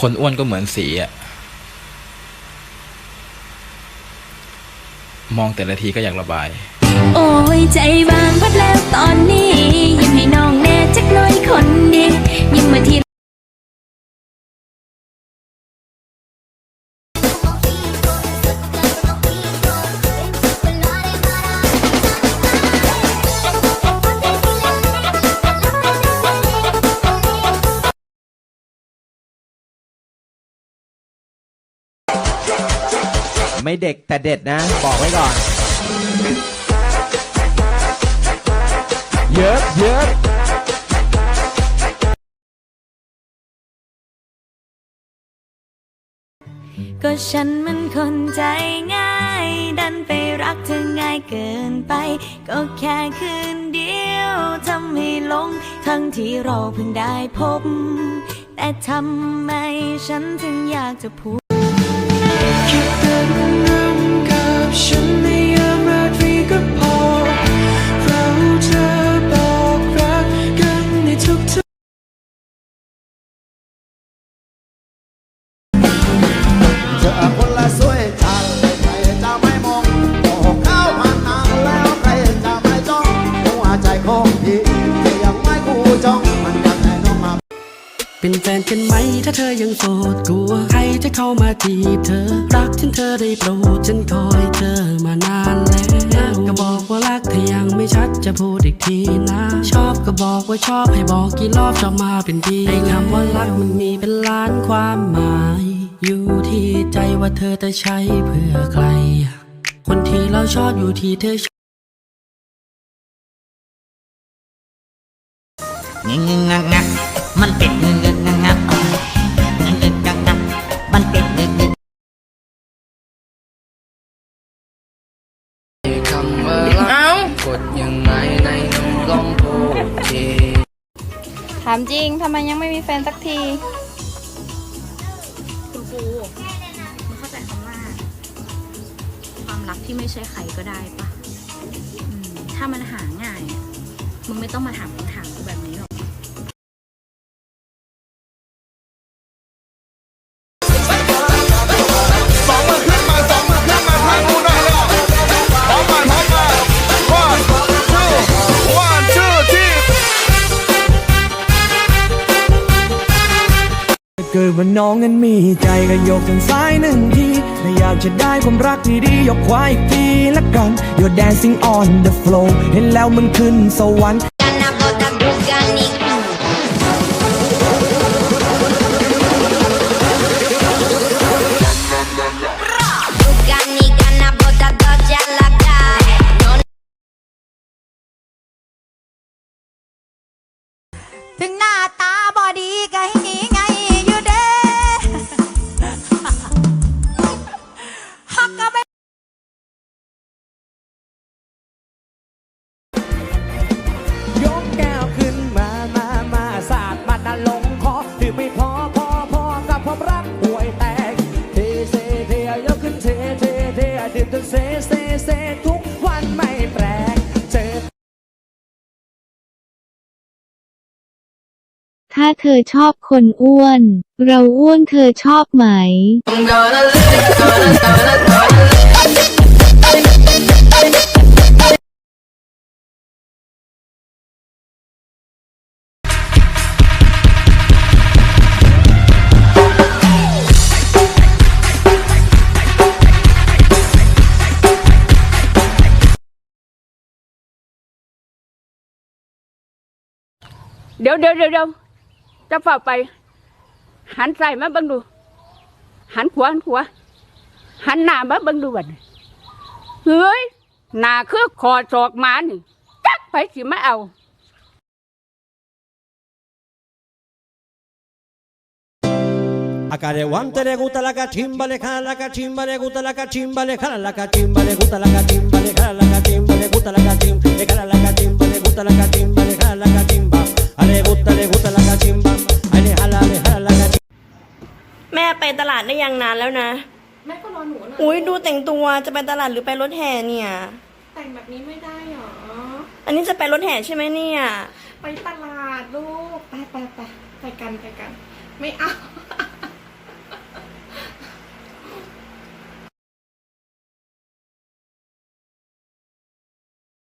คนอ้วนก็เหมือนสีอะมองแต่ละทีก็อยากระบาย โอ้ยใจบางพัดแล ไม่เด็กแต่เด็ดนะ บอกไว้ก่อน เยอะเยอะก็ฉันมันคนใจง่าย ดันไปรักเธอง่ายเกินไป ก็แค่คืนเดียวทำให้หลง ทั้งที่เราเพิ่งได้พบ แต่ทำไมฉันถึงอยากจะพูด กับฉัน เป็นแฟนกันไหมถ้าเธอยังโสดกลัว ใครจะเข้ามาจีบเธอ รักฉันเธอได้โปรดฉันคอยเธอมานานแล้วก็บอกว่ารักถ้ายังไม่ชัดจะพูดอีกทีนะ ชอบก็บอกว่าชอบให้บอกกี่รอบชอบมาเป็นทีไอ้คำว่ารักมันมีเป็นล้านความหมาย อยู่ที่ใจว่าเธอจะใช้เพื่อใคร คนที่เราชอบอยู่ที่เธองงงงงมันเป็นง ดยังไงในหนุ่มลองพูดทีถามจริงทำไมยังไม่มีแฟนสักที คุณครูมันเข้าใจคำว่า ความรักที่ไม่ใช่ใครก็ได้ปะอืมถ้ามันหาง่ายอะมึงไม่ต้องมาถามคำถามกูแบบนี้ เกิดว่าน้องนั้นมีใจก็ยกทางซ้ายหนึ่งทีถ้าอยากจะได้ความรักที่ดียกขวาอีกทีละกัน You're dancing on the floor เห็นแล้วมันขึ้นสวรรค์ เซเซเซทุกวันไม่แปลกเจอถ้าเธอชอบคนอ้วน เราอ้วนเธอชอบไหม เดี๋ยวเดี๋ยวเดี๋ยวเดี๋ยวจะฝ่าไป หันใส่มาเบังดู หันขวาหันขวาหันหน้ามาเบังดูบัดนี้เฮ้ยหน้าคือคอศอกหมานี่จักไปสิมาเอา Acá de guante le gusta la cachimba, le jala la cachimba, le gusta la cachimba, le jala la cachimba, le gusta la cachimba, le jala la cachimba, le gusta la cachimba, le jala la cachimba, ยังนานแล้วนะ แม่ก็รอหนูหน่อยอุ้ยดูแต่งตัวจะไปตลาดหรือไปรถแห่เนี่ย แต่งแบบนี้ไม่ได้หรอ อันนี้จะไปรถแห่ใช่ไหมเนี่ย ไปตลาดลูก ไปไปไปไปกันไปกัน ไม่เอา